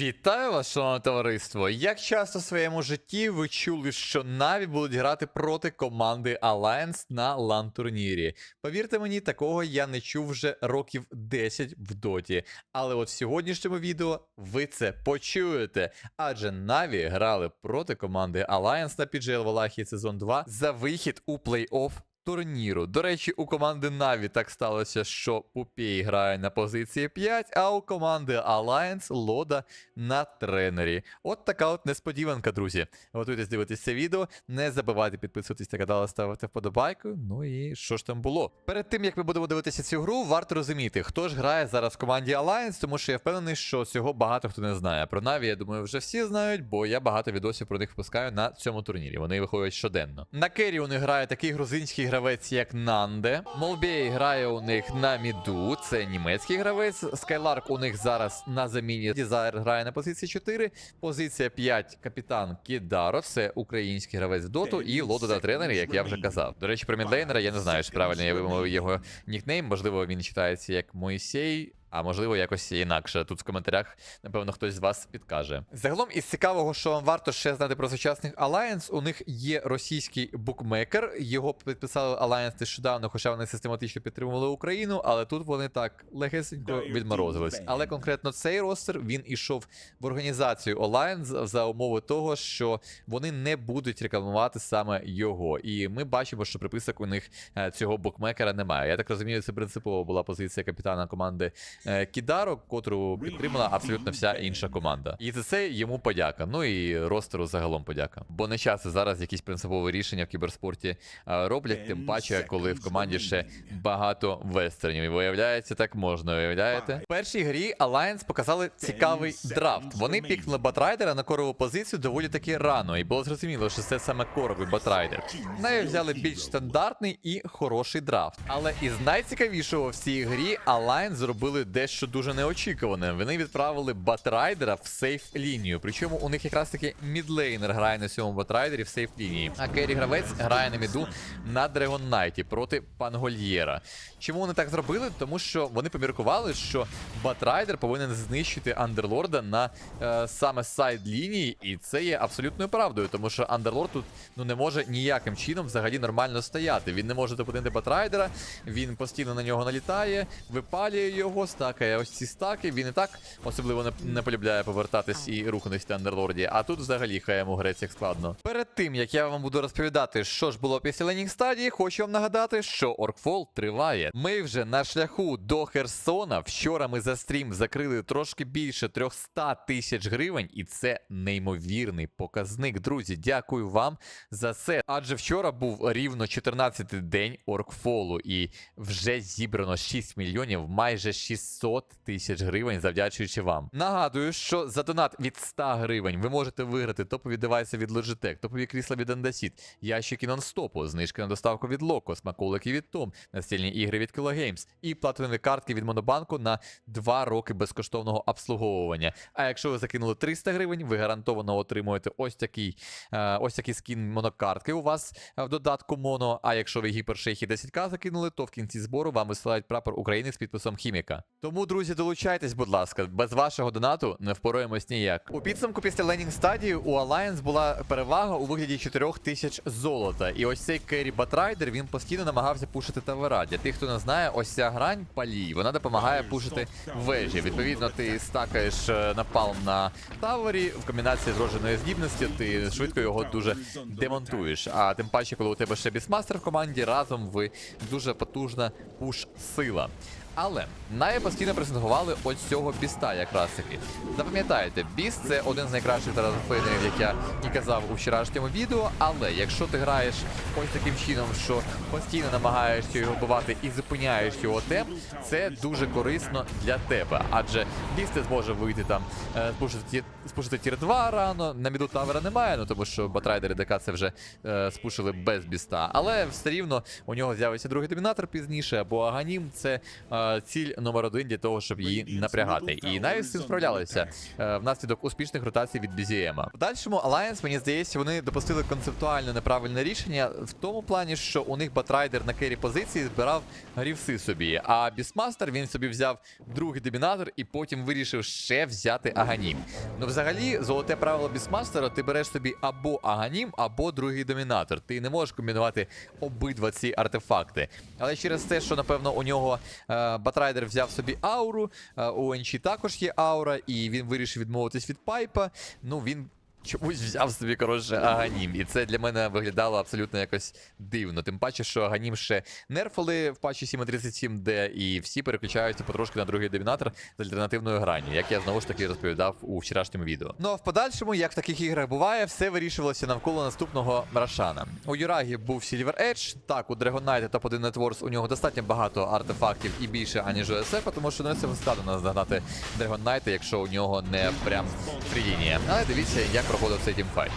Вітаю вас, шановне товариство! Як часто в своєму житті ви чули, що Наві будуть грати проти команди Alliance на лан турнірі? Повірте мені, такого я не чув вже років 10 в доті. Але от в сьогоднішньому відео ви це почуєте. Адже Наві грали проти команди Alliance на PGL Валахії сезон 2 за вихід у плей-офф турніру. До речі, у команди Наві так сталося, що Пупій грає на позиції 5, а у команди Alliance Лода на тренері. От така от несподіванка, друзі. Готуйтесь дивитися це відео. Не забувайте підписуватись на канал, ставити вподобайку. Ну і що ж там було? Перед тим як ми будемо дивитися цю гру, варто розуміти, хто ж грає зараз в команді Alliance, тому що я впевнений, що цього багато хто не знає. Про Наві, я думаю, вже всі знають, бо я багато відосів про них випускаю на цьому турнірі. Вони виходять щоденно. На Кері них грає такий грузинський гравець, як Нанде. Молбей грає у них на міду, це німецький гравець. Скайларк у них зараз на заміні. Дізайр грає на позиції 4. Позиція 5 капітан Кідаро, це український гравець доту, і Лодода тренер, як я вже казав. До речі, про мідлейнера я не знаю, чи правильно я вимовив його нікнейм. Можливо, він читається як Моїсей. А можливо, якось інакше. Тут в коментарях, напевно, хтось з вас підкаже. Загалом, із цікавого, що вам варто ще знати про сучасних Alliance, у них є російський букмекер. Його підписали Alliance нещодавно, хоча вони систематично підтримували Україну, але тут вони так легесенько відморозились. Але конкретно цей ростер він ішов в організацію Alliance за умови того, що вони не будуть рекламувати саме його. І ми бачимо, що приписок у них е, цього букмекера немає. Я так розумію, це принципово була позиція капітана команди е, Кідаро, котру підтримала абсолютно вся інша команда. І за це йому подяка. Ну і ростеру загалом подяка. Бо не часто зараз якісь принципові рішення в кіберспорті е, роблять, тим паче, коли в команді ще багато вестернів. І виявляється, так можна, уявляєте? В першій грі Alliance показали цікавий драфт. Вони пікнули Батрайдера на корову позицію доволі таки рано, і було зрозуміло, що це саме коровий Батрайдер. Навіть взяли більш стандартний і хороший драфт. Але із найцікавішого в цій грі Alliance зробили дещо дуже неочікуване. Вони відправили Батрайдера в сейф лінію. Причому у них якраз таки мідлейнер грає на цьому Батрайдері в сейф лінії. А Керрі гравець грає на міду на Dragon Knight проти Пангольєра. Чому вони так зробили? Тому що вони поміркували, що Батрайдер повинен знищити Андерлорда на е, саме сайд лінії, і це є абсолютною правдою, тому що Андерлорд тут ну не може ніяким чином взагалі нормально стояти. Він не може зупинити Батрайдера, він постійно на нього налітає, випалює його, стакає ось ці стаки. Він і так особливо не, не полюбляє повертатись і рухатись на Андерлорді. А тут взагалі хай йому грець як складно. Перед тим як я вам буду розповідати, що ж було після ленінг стадії, хочу вам нагадати, що Оркфол триває. Ми вже на шляху до Херсона. Вчора ми за стрім закрили трошки більше 300 тисяч гривень, і це неймовірний показник. Друзі, дякую вам за це. Адже вчора був рівно 14-й день Оркфолу, і вже зібрано 6 мільйонів, майже 600 тисяч гривень, завдячуючи вам. Нагадую, що за донат від 100 гривень ви можете виграти топові девайси від Logitech, топові крісла від Andasit, ящики нон-стопу, знижки на доставку від Loco, смаколики від Tom, настільні ігри від Kilo Games і платинові картки від Монобанку на 2 роки безкоштовного обслуговування. А якщо ви закинули 300 гривень, ви гарантовано отримуєте ось такий, е, ось такий скін монокартки у вас е, в додатку Моно. А якщо ви гіпершейхи 10к закинули, то в кінці збору вам висилають прапор України з підписом Хіміка. Тому, друзі, долучайтесь, будь ласка, без вашого донату не впораємось ніяк. У підсумку після ленінг стадії у Alliance була перевага у вигляді 4 тисяч золота. І ось цей Керрі Батрайдер він постійно намагався пушити тавера. Для тих, хто не знає, ось ця грань палій, вона допомагає пушити вежі. Відповідно, ти стакаєш е, напалм на тавері в комбінації з родженою здібності, ти швидко його дуже демонтуєш. А тим паче, коли у тебе ще бісмастер в команді, разом ви дуже потужна пуш-сила. Але Наві постійно презентували ось цього біста якраз таки. Запам'ятайте, біст це один з найкращих таразофейнерів, як я і казав у вчорашньому відео. Але якщо ти граєш ось таким чином, що постійно намагаєшся його вбивати і зупиняєш його темп, це дуже корисно для тебе. Адже біст зможе вийти там, е, спушити, спушити тір 2 рано. На міду тавера немає, ну тому що батрайдери ДК це вже е, спушили без біста. Але все рівно у нього з'явиться другий домінатор пізніше, або Аганім це. е, ціль номер один для того, щоб її напрягати. І навіть з цим справлялися е, внаслідок успішних ротацій від BZM. В дальшому Alliance, мені здається, вони допустили концептуально неправильне рішення в тому плані, що у них Батрайдер на кері позиції збирав грівси собі. А Бісмастер він собі взяв другий домінатор і потім вирішив ще взяти Аганім. Ну, взагалі, золоте правило Бісмастера, ти береш собі або Аганім, або другий домінатор. Ти не можеш комбінувати обидва ці артефакти. Але через те, що напевно у нього е, Батрайдер взяв собі ауру, е, у Енчі також є аура, і він вирішив відмовитись від пайпа. Ну він. Чомусь взяв собі коротше Аганім, і це для мене виглядало абсолютно якось дивно. Тим паче, що Аганім ще нерфали в патчі 7.37D, і всі переключаються потрошки на другий домінатор з альтернативною гранню, як я знову ж таки розповідав у вчорашньому відео. Ну а в подальшому, як в таких іграх буває, все вирішувалося навколо наступного Рашана. У Юрагі був Silver Edge, так, у Dragon Knight та Топ 1 Networks у нього достатньо багато артефактів і більше, аніж у SF, тому що не це складно наздогнати Dragon Knight, якщо у нього не прям фрілінія. Але дивіться, як проходив цей тімфайт.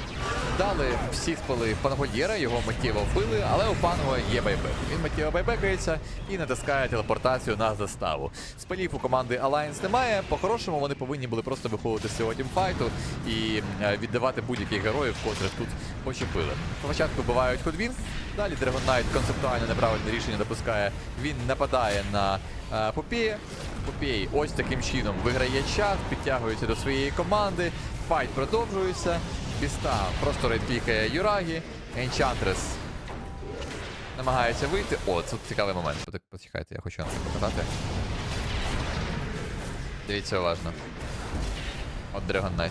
Дали всі спали Пангольєра, його миттєво вбили, але у Панго є байбек. Він миттєво байбекається і натискає телепортацію на заставу. Спалів у команди Alliance немає. По-хорошому вони повинні були просто виходити з цього тімфайту і е, віддавати будь-яких героїв, котрих тут почепили. Спочатку вбивають Ходвін, далі Dragon Knight концептуально неправильне рішення допускає. Він нападає на е, Попія. Попій ось таким чином виграє час, підтягується до своєї команди. Файт продовжується. Біста просто рейдклікає Юрагі. Енчантрес намагається вийти. О, це цікавий момент. Поти- Почекайте, я хочу вам показати. Дивіться уважно. От Dragon Knight.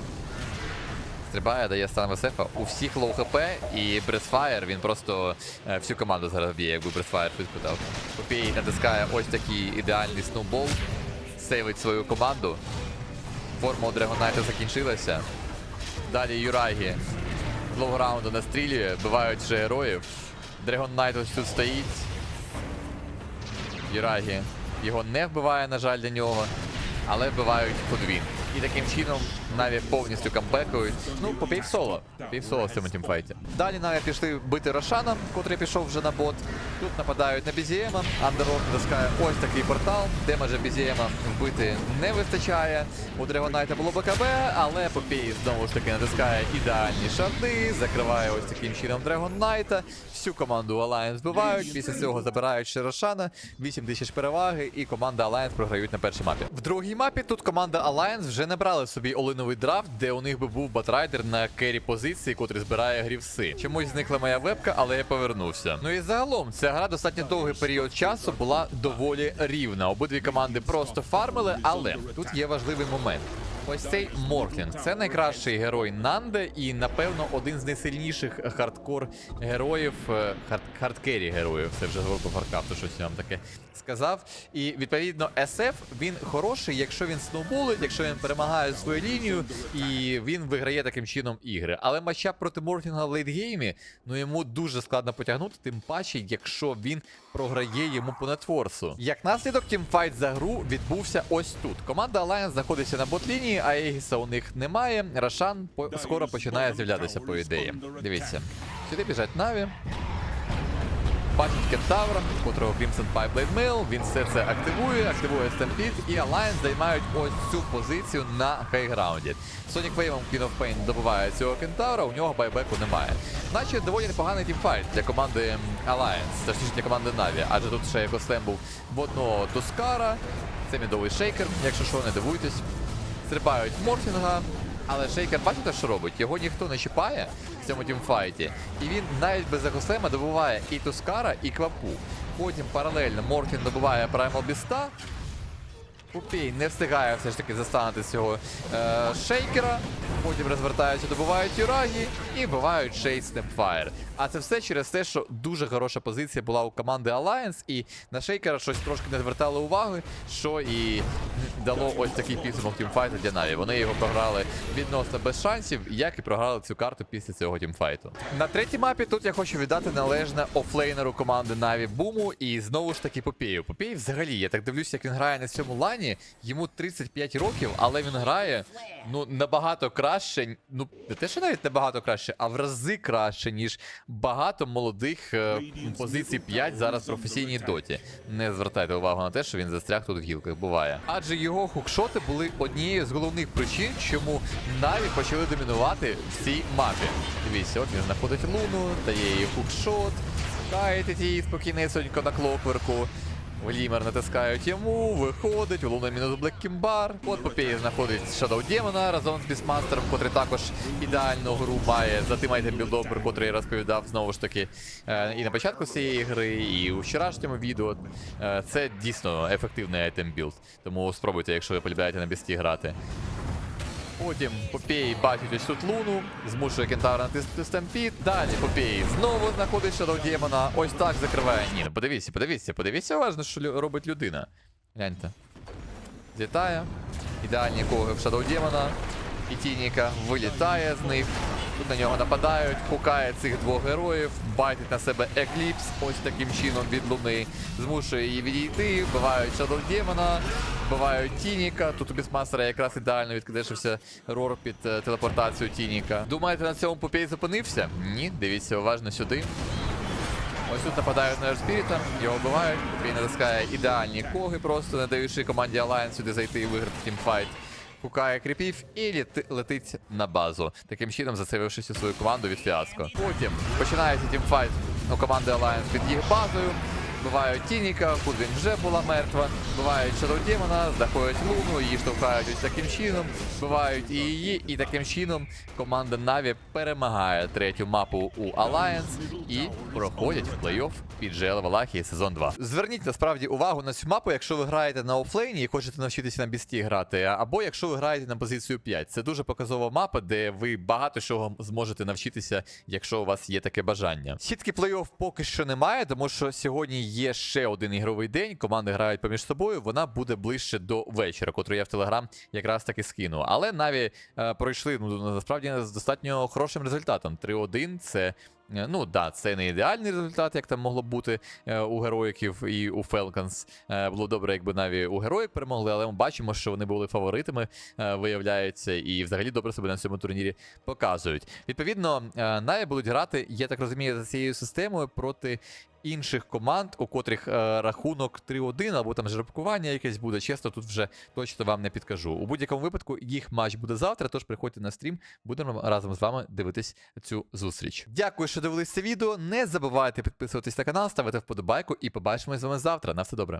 Стрибає, дає стан ВСФ. У всіх лоу хп і Бресфайр, він просто е, всю команду зараз б'є, якби Бресфайр швидко дав. Попій натискає ось такий ідеальний сноубол, сейвить свою команду. Форма у Драгонайта закінчилася. Далі Юрагі з лоу-раунду настрілює, вбивають вже героїв. Dragon Knight ось тут стоїть. Юрагі його не вбиває, на жаль, для нього, але вбивають подвін. І таким чином Наві повністю камбекують. Ну, по півсоло. Півсоло в цьому тімфайті. Далі Наві пішли бити Рошана, котрий пішов вже на бот. Тут нападають на Бізієма. Андерлорд натискає ось такий портал. Демеджа Бізієма вбити не вистачає. У Драгонайта було БКБ, але Попій знову ж таки натискає ідеальні шарди, закриває ось таким чином Драгонайта. Всю команду Alliance вбивають. Після цього забирають ще Рошана. 8 тисяч переваги, і команда Alliance програють на першій мапі. В другій мапі тут команда Alliance вже не брали собі олиновий драфт, де у них би був батрайдер на кері позиції, котрий збирає грівси. Чомусь зникла моя вебка, але я повернувся. Ну і загалом ця гра достатньо довгий період часу була доволі рівна. Обидві команди просто фармили, але тут є важливий момент. Ось цей Морклінг. Це найкращий герой Нанде і, напевно, один з найсильніших хардкор героїв, е, хард, хардкері героїв. Це вже по Фаркрафту, щось я вам таке сказав. І відповідно SF він хороший, якщо він сноуболить, якщо він перемагає свою лінію, і він виграє таким чином ігри. Але матчап проти Морклінга в лейтгеймі, ну йому дуже складно потягнути, тим паче, якщо він програє йому по нетворсу. Як наслідок, тімфайт за гру відбувся ось тут. Команда Alliance знаходиться на ботлінії, а Егіса у них немає. Рашан по- скоро починає з'являтися, по ідеї. Дивіться, сюди біжать Наві. Бачить Кентавра, котрого Crimson Pipe Blade він все це активує, активує Stampede, і Alliance займають ось цю позицію на хайграунді. Sonic Wave Queen of Pain добиває цього кентавра, у нього байбеку немає. Наче доволі непоганий тімфайт для команди Alliance, точніше для команди Na'Vi, адже тут ще екосем був в одного Тускара, це мідовий шейкер, якщо що, не дивуйтесь. Стрибають Морфінга, але Шейкер, бачите, що робить? Його ніхто не чіпає в цьому тімфайті. І він навіть без екосема добуває і Тускара, і Квапу. Потім паралельно Морфін добуває Primal Біста. Пупій не встигає все ж таки застанути цього е, шейкера. Потім розвертаються, добувають Юрагі і вбивають Шейд Снепфайр. А це все через те, що дуже хороша позиція була у команди Alliance, і на шейкера щось трошки не звертали уваги, що і дало ось такий підсумок тімфайту для Наві. Вони його програли відносно без шансів, як і програли цю карту після цього тімфайту. На третій мапі тут я хочу віддати належне офлейнеру команди Наві Буму і знову ж таки Попію. Попій взагалі, я так дивлюся, як він грає на цьому лані. Йому 35 років, але він грає ну набагато краще. ну не те, що навіть набагато краще, а в рази краще, ніж багато молодих е, позицій 5 зараз в професійній доті. Не звертайте увагу на те, що він застряг тут в гілках, буває. Адже його хукшоти були однією з головних причин, чому Наві почали домінувати в цій мапі. Дивіться, от він знаходить луну, дає їй хукшот, каєтить її спокійнесенько на клокверку. Влімер натискають йому, виходить, Луна мінус Блек Кімбар. От Попеї знаходить Шадоу Демона разом з Бісмастером, котрий також ідеально гру має за тим білдом, про котрий розповідав знову ж таки е, і на початку цієї гри, і у вчорашньому відео. Е, це дійсно ефективний айтем білд. Тому спробуйте, якщо ви полюбляєте на бісті грати. Потім Попей бачить ось тут луну, змушує кентавра натиснути стампід. Далі Попей знову знаходить Shadow Демона. Ось так закриває. Ні, ну подивіться, подивіться, подивіться уважно, що робить людина. Гляньте. Злітає. Ідеальні коги в Shadow Демона. І Тініка вилітає з них. Тут на нього нападають, хукає цих двох героїв, байтить на себе Екліпс, ось таким чином від луни. Змушує її відійти, вбивають Shadow Демона, вбивають Тініка. Тут у Бісмастера якраз ідеально відкидешився рор під е, телепортацію Тініка. Думаєте, на цьому Попей зупинився? Ні, дивіться уважно сюди. Ось тут нападають на Ерспіріта, його вбивають, Попей натискає ідеальні коги, просто не даючи команді Alliance сюди зайти і виграти тімфайт. Хукає кріпів і літи- летить на базу, таким чином зацевившись у свою команду від фіаско. Потім починається тімфайт у команди Alliance під їх базою. Вбивають Тініка, Худвін вже була мертва. Вбивають Shadow Демона, знаходять Луну, її штовхають ось таким чином. Вбивають і її, і таким чином команда Наві перемагає третю мапу у Alliance і проходять в плей-офф під GL Валахії сезон 2. Зверніть насправді увагу на цю мапу, якщо ви граєте на офлейні і хочете навчитися на бісті грати, або якщо ви граєте на позицію 5. Це дуже показова мапа, де ви багато чого зможете навчитися, якщо у вас є таке бажання. Сітки плей-офф поки що немає, тому що сьогодні є ще один ігровий день. Команди грають поміж собою. Вона буде ближче до вечора, котру я в Телеграм якраз таки скину. Але Наві е, пройшли ну насправді з достатньо хорошим результатом. 3-1 це. е, Ну да, це не ідеальний результат, як там могло бути е, у героїків і у. Е, було добре, якби Наві у героїк перемогли, але ми бачимо, що вони були фаворитами, е, виявляється, і взагалі добре себе на цьому турнірі показують. Відповідно, Наві будуть грати, я так розумію, за цією системою проти інших команд, у котрих е, рахунок 3-1, або там жеребкування якесь буде. Чесно, тут вже точно вам не підкажу. У будь-якому випадку їх матч буде завтра, тож приходьте на стрім, будемо разом з вами дивитись цю зустріч. Дякую, що дивились це відео. Не забувайте підписуватись на канал, ставити вподобайку і побачимось з вами завтра. На все добре.